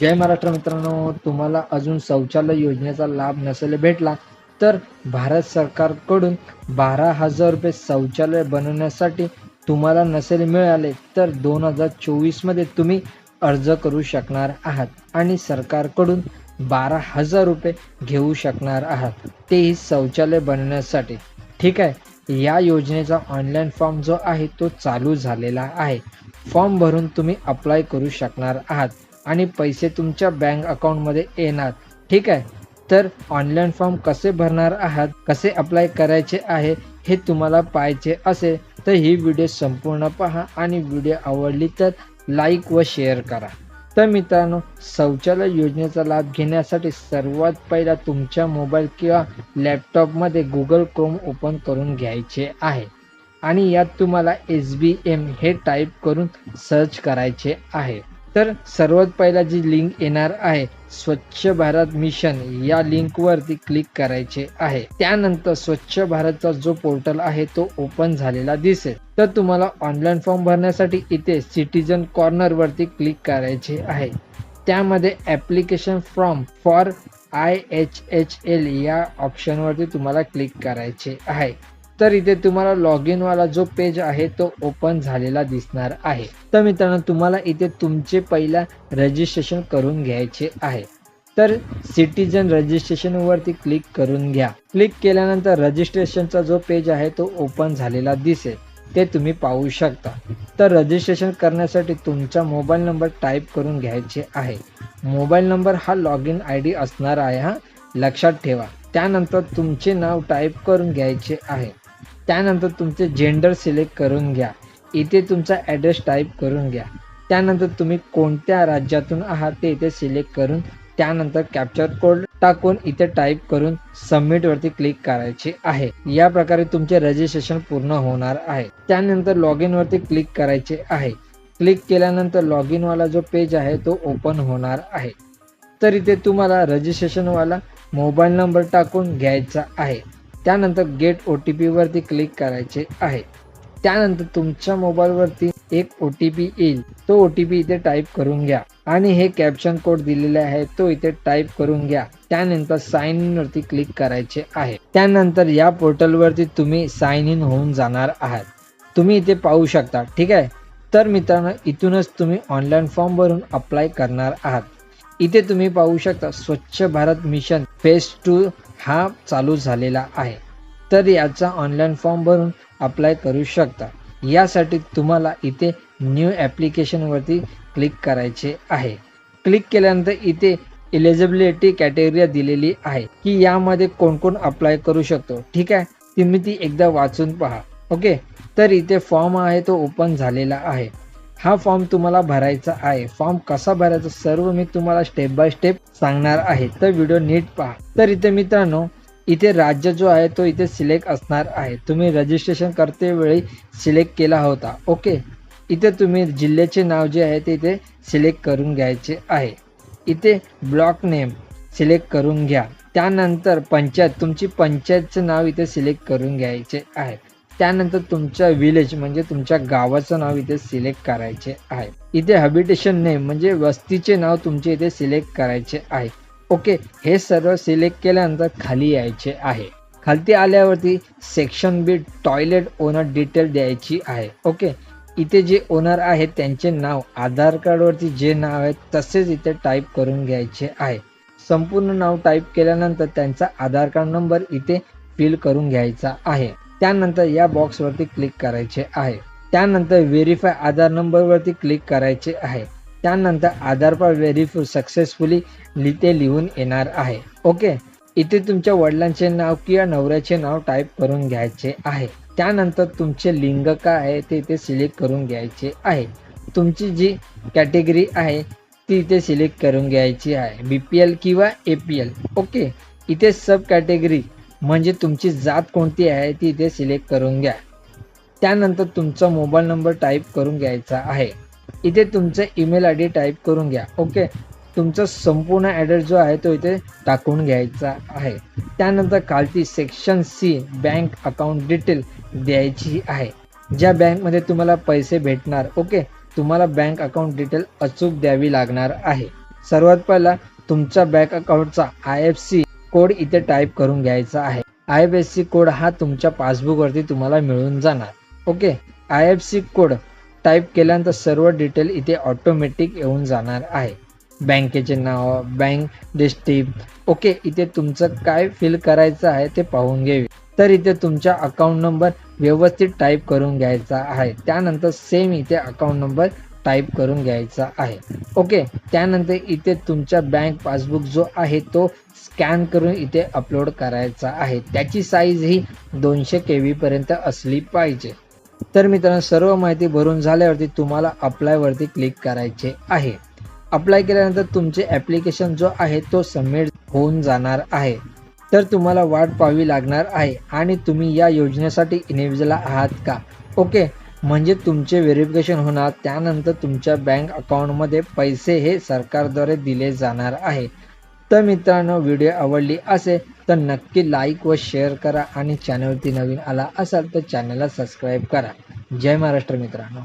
जय महाराष्ट्र मित्रांनो तुम्हाला अजून शौचालय योजनेचा लाभ नसेल भेटला तर भारत सरकारकडून बारा हजार रुपये शौचालय बनवण्यासाठी तुम्हाला नसेल मिळाले तर दोन हजार चोवीसमध्ये तुम्ही अर्ज करू शकणार आहात आणि सरकारकडून बारा हजार रुपये घेऊ शकणार आहात. तेही शौचालय बनवण्यासाठी. ठीक आहे या योजनेचा ऑनलाईन फॉर्म जो आहे तो चालू झालेला आहे. फॉर्म भरून तुम्ही अप्लाय करू शकणार आहात. आणि पैसे तुमच्या बँक अकाउंटमध्ये येणार. ठीक आहे? तर ऑनलाईन फॉर्म कसे भरणार आहात? कसे अप्लाय करायचे आहे? हे तुम्हाला पाहायचे असेल तर ही व्हिडिओ संपूर्ण पहा आणि व्हिडिओ आवडली तर लाईक व शेअर करा. तर मित्रांनो शौचालय योजनेचा लाभ घेण्यासाठी सर्वात पहिला तुमच्या मोबाईल किंवा लॅपटॉपमध्ये गुगल क्रोम ओपन करून घ्यायचे आहे. आणि यात तुम्हाला एस बी एम हे टाईप करून सर्च करायचे आहे. तर सर्वात पहिला जी लिंक येणार आहे स्वच्छ भारत मिशन या लिंकवरती क्लिक करायचे आहे. त्यानंतर स्वच्छ भारतचा जो पोर्टल आहे तो ओपन झालेला दिसेल. तर तुम्हाला ऑनलाईन फॉर्म भरण्यासाठी इथे सिटीजन कॉर्नर वरती क्लिक करायचे आहे. त्यामध्ये application form for I H H L या ऑप्शनवरती तुम्हाला क्लिक करायचे आहे. तर इथे तुम्हाला लॉग इन वाला जो पेज आहे तो ओपन झालेला दिसणार आहे. तर मित्रांनो तुम्हाला इथे तुमचे पहिला रजिस्ट्रेशन करून घ्यायचे आहे. तर सिटीजन रजिस्ट्रेशन वरती क्लिक करून घ्या. क्लिक केल्यानंतर रजिस्ट्रेशनचा जो पेज आहे तो ओपन झालेला दिसेल. ते तुम्ही पाहू शकता. तर रजिस्ट्रेशन करण्यासाठी तुमचा मोबाईल नंबर टाईप करून घ्यायचे आहे. मोबाईल नंबर हा लॉग इन आय डी असणार आहे हा. लक्षात ठेवा. त्यानंतर तुमचे नाव टाईप करून घ्यायचे आहे. त्यानंतर तुमचे जेंडर सिलेक्ट करून घ्या. इथे तुमचा ॲड्रेस टाईप करून घ्या. त्यानंतर तुम्ही कोणत्या राज्यातून आहात ते इथे सिलेक्ट करून त्यानंतर कॅप्चर कोड टाकून इथे टाईप करून सबमिटवरती क्लिक करायचे आहे. या प्रकारे तुमचे रजिस्ट्रेशन पूर्ण होणार आहे. त्यानंतर लॉग इनवरती क्लिक करायचे आहे. क्लिक केल्यानंतर लॉग इनवाला जो पेज आहे तो ओपन होणार आहे. तर इथे तुम्हाला रजिस्ट्रेशनवाला मोबाईल नंबर टाकून घ्यायचा आहे. त्यानंतर गेट ओ टी पीवरती क्लिक करायचे आहे. त्यानंतर तुमच्या मोबाईलवरती एक ओ टी पी येईल. तो ओ टी पी इथे टाईप करून घ्या. आणि हे कॅप्शन कोड दिलेले आहे तो इथे टाईप करून घ्या. त्यानंतर साइन इन वरती क्लिक करायचे आहे. त्यानंतर या पोर्टलवरती तुम्ही साइन इन होऊन जाणार आहात. तुम्ही इथे पाहू शकता ठीक आहे? तर मित्रांनो इथूनच तुम्ही ऑनलाईन फॉर्म भरून अप्लाय करणार आहात. इथे तुम्ही पाहू शकता स्वच्छ भारत मिशन फेज टू हा चालू झालेला आहे. तर याचा ऑनलाईन फॉर्म भरून अप्लाय करू शकता. यासाठी तुम्हाला इथे न्यू ॲप्लिकेशनवरती क्लिक करायचे आहे. क्लिक केल्यानंतर इथे इलिजिबिलिटी कॅटेगरी दिलेली आहे की यामध्ये कोण कोण अप्लाय करू शकतो. ठीक आहे? तुम्ही ती एकदा वाचून पहा. ओके तर इथे फॉर्म आहे तो ओपन झालेला आहे. हा फॉर्म तुम्हाला भरायचा आहे. फॉर्म कसा भरायचा सर्व मी तुम्हाला स्टेप बाय स्टेप सांगणार आहे. तर व्हिडिओ नीट पहा. तर इथे मित्रांनो इथे राज्य जो आहे तो इथे सिलेक्ट असणार आहे. तुम्ही रजिस्ट्रेशन करते वेळी सिलेक्ट केला होता. ओके इथे तुम्ही जिल्ह्याचे नाव जे आहे ते इथे सिलेक्ट करून घ्यायचे आहे. इथे ब्लॉक नेम सिलेक्ट करून घ्या. त्यानंतर पंचायत तुमची पंचायतचं नाव इथे सिलेक्ट करून घ्यायचे आहे. त्यानंतर तुमच्या विलेज म्हणजे तुमच्या गावाचं नाव इथे सिलेक्ट करायचे आहे. इथे हॅबिटेशन नेम म्हणजे वस्तीचे नाव तुमचे इथे सिलेक्ट करायचे आहे. ओके हे सर्व सिलेक्ट केल्यानंतर खाली यायचे आहे. खालती आल्यावरती section B toilet owner detail द्यायची आहे. ओके इथे जे ओनर आहेत त्यांचे नाव आधार कार्डवरती जे नाव आहे तसेच इथे टाईप करून घ्यायचे आहे. संपूर्ण नाव टाईप केल्यानंतर त्यांचा आधार कार्ड नंबर इथे फिल करून घ्यायचा आहे. त्यानंतर या बॉक्सवरती क्लिक करायचे आहे. त्यानंतर व्हेरीफाय आधार नंबरवरती क्लिक करायचे आहे. त्यानंतर आधार कार्ड व्हेरीफाय सक्सेसफुली लिहिते लिहून येणार आहे. ओके? इथे तुमच्या वडिलांचे नाव किंवा नवऱ्याचे नाव टाईप करून घ्यायचे आहे. त्यानंतर तुमचे लिंग काय आहे ते इथे सिलेक्ट करून घ्यायचे आहे. तुमची जी कॅटेगरी आहे ती इथे सिलेक्ट करून घ्यायची आहे. बी पी एल किंवा ए पी एल ओके? इथे सब कॅटेगरी म्हणजे तुमची जात कोणती आहे ती इथे सिलेक्ट करून घ्या. त्यानंतर तुमचा मोबाईल नंबर टाईप करून घ्यायचा आहे. इथे तुमचं ईमेल आय डी टाईप करून घ्या. ओके? तुमचा संपूर्ण ॲड्रेस जो आहे तो इथे टाकून घ्यायचा आहे. त्यानंतर खालती section C bank account detail द्यायची आहे. ज्या बँकमध्ये तुम्हाला पैसे भेटणार ओके? तुम्हाला बँक अकाउंट डिटेल अचूक द्यावी लागणार आहे. सर्वात पहिला तुमच्या बँक अकाउंटचा आय एफ सी कोड इथे टाईप करून घ्यायचा आहे. I F S C code हा तुमच्या पासबुकवरती तुम्हाला मिळून जाणार. Okay? I F C code type केल्यानंतर सर्व डिटेल इथे ऑटोमॅटिक येऊन जाणार आहे. बँकेचे नाव बँक डिस्ट्रिक्ट ओके? इथे तुमचं काय फिल करायचं आहे ते पाहून घ्यावे. तर इथे तुमचा अकाउंट नंबर व्यवस्थित टाईप करून घ्यायचा आहे. त्यानंतर सेम इथे अकाउंट नंबर टाईप करून घ्यायचा आहे. ओके? त्यानंतर इथे तुमचा बँक पासबुक जो आहे तो स्कॅन करून इथे अपलोड करायचा आहे. त्याची साईज ही दोनशे के व्हीपर्यंत असली पाहिजे. तर मित्रांनो सर्व माहिती भरून झाल्यावरती तुम्हाला अप्लायवरती क्लिक करायचे आहे. अप्लाय केल्यानंतर तुमचे ॲप्लिकेशन जो आहे तो सबमिट होऊन जाणार आहे. तर तुम्हाला वाट पाहावी लागणार आहे आणि तुम्ही या योजनेसाठी इनिव्हिज्युअल आहात का? ओके म्हणजे तुमचे व्हेरिफिकेशन होणार त्यानंतर तुमच्या बँक अकाउंटमध्ये पैसे हे सरकारद्वारे दिले जाणार आहे. तर मित्रांनो व्हिडिओ आवडली असेल तर नक्की लाईक व शेअर करा आणि चॅनलवरती नवीन आला असाल तर चॅनलला सबस्क्राईब करा. जय महाराष्ट्र मित्रांनो.